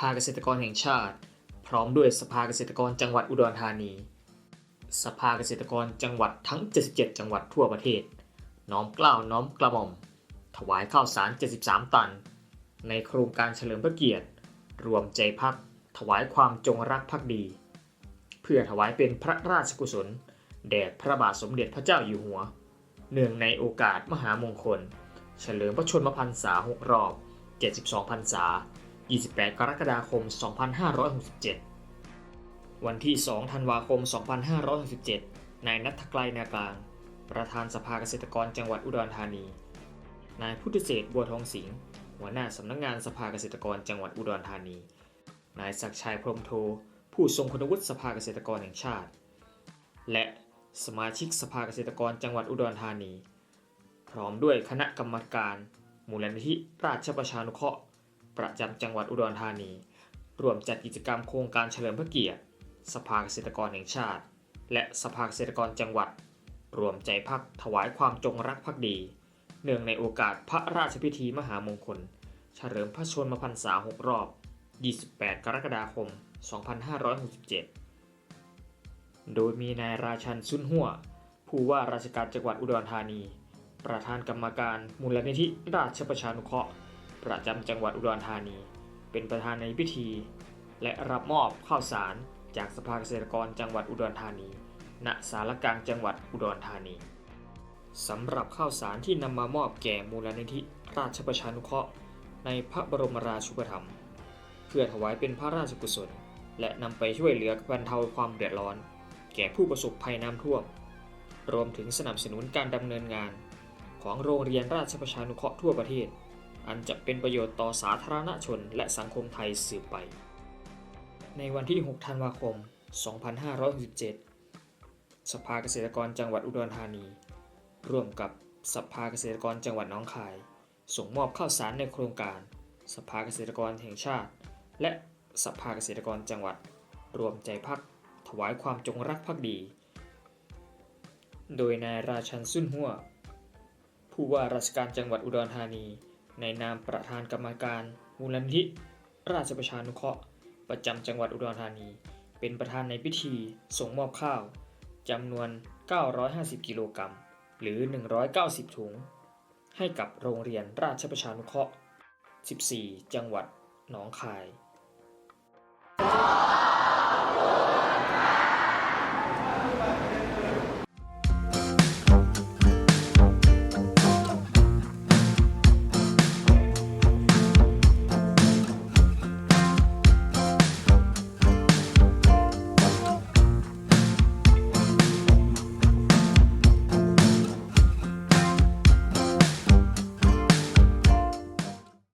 ภาเกษตรกรแห่งชาติ พร้อมด้วยสภาเกษตรกรจังหวัดอุดรธานี สภาเกษตรกรจังหวัดทั้ง 77 จังหวัดทั่วประเทศ น้อมกล้าวน้อมกระหม่อม ถวายข้าวสาร 73 ตัน ในโครงการเฉลิมพระเกียรติ รวมใจพัก ถวายความจงรักภักดี เพื่อถวายเป็นพระราชกุศล แด่พระบาทสมเด็จพระเจ้าอยู่หัว เนื่องในโอกาสมหามงคล เฉลิมพระชนมพรรษา 6 รอบ 72 พรรษา 28 กรกฎาคม 2567 วันที่ 2 ธันวาคม 2567 นายนัทไกลนากลาง ประธานสภาเกษตรกรจังหวัดอุดรธานี นายพุทธเศษบัวทองสิงห์หัวหน้าสำนักงานสภาเกษตรกรจังหวัดอุดรธานี นายศักชัยพรมโท ผู้ทรงคุณวุฒิสภาเกษตรกรแห่งชาติ และสมาชิกสภาเกษตรกรจังหวัดอุดรธานี พร้อมด้วยคณะกรรมการ มูลนิธิราชประชานุเคราะห์ ประจำจังหวัดอุดรธานี รวมจัดกิจกรรมโครงการเฉลิมพระเกียรติ สภาเกษตรกรแห่งชาติ และสภาเกษตรกรจังหวัด รวมใจพักถวายความจงรักภักดี เนื่องในโอกาสพระราชพิธีมหามงคล เฉลิมพระชนมพรรษา6รอบ 28 กรกฎาคม 2567 โดยมีนายราชันซุนหัวผู้ว่าราชการจังหวัดอุดรธานี ประธานกรรมการมูลนิธิราชประชานุเคราะห์ ประจำจังหวัดอุดรธานี เป็นประธานในพิธี และรับมอบข้าวสารจากสภาเกษตรกรจังหวัดอุดรธานี ณ สารกลางจังหวัดอุดรธานีสำหรับข้าวสารที่นำมามอบแก่มูลนิธิราชประชานุเคราะห์ ในพระบรมราชูปถัมภ์เพื่อถวายเป็นพระราชกุศล และนำไปช่วยเหลือบรรเทาความเดือดร้อน แก่ผู้ประสบภัยน้ำท่วม รวมถึงสนับสนุนการดำเนินงาน ของโรงเรียนราชประชานุเคราะห์ทั่วประเทศ อันจะเป็นประโยชน์ต่อสาธารณชนและสังคมไทยสืบไป ในวันที่ 6 ธันวาคม 2567 สภาเกษตรกรจังหวัดอุดรธานี ร่วมกับสภาเกษตรกรจังหวัดน้องคาย ส่งมอบข้าวสารในโครงการ สภาเกษตรกรแห่งชาติ และสภาเกษตรกรจังหวัด รวมใจพัก ถวายความจงรักภักดี โดยนายราชันสุนหัวผู้ว่าราชการจังหวัดอุดรธานี ในนามประธานกรรมการมูลนิธิราชประชานุเคราะห์ประจำจังหวัดอุดรธานี เป็นประธานในพิธีส่งมอบข้าวจำนวน 950 กิโลกรัม หรือ 190 ถุง ให้กับโรงเรียนราชประชานุเคราะห์ 14 จังหวัดหนองคาย